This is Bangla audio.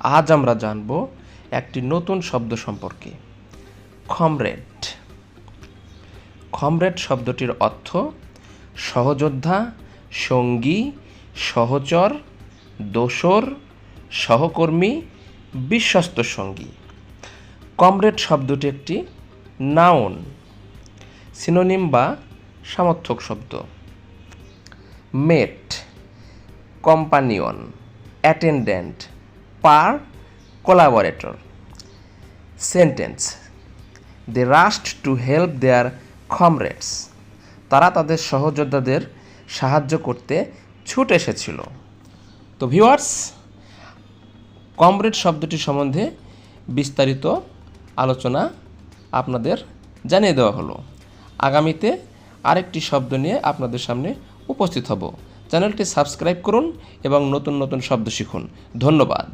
আজ আমরা জানব একটি নতুন শব্দ সম্পর্কে খমরেড খমরেড শব্দটির অর্থ সহযোদ্ধা, সঙ্গী, সহচর, দোসর, সহকর্মী, বিশ্বস্ত সঙ্গী। কমরেড শব্দটি একটি নাউন, সিনোনিম বা সামর্থক শব্দ। Mate companion attendant peer collaborator sentence they rushed to help their comrades তারা তাদের সহযোদ্ধাদের সাহায্য করতে ছুট এসেছিল। তো ভিউয়ার্স কমরেড শব্দটি সম্বন্ধে বিস্তারিত আলোচনা আপনাদের জানিয়ে দেওয়া হলো। আগামীতে আরেকটি শব্দ নিয়ে আপনাদের সামনে উপস্থিত হব। চ্যানেলটি সাবস্ক্রাইব করুন এবং নতুন নতুন শব্দ শিখুন। ধন্যবাদ।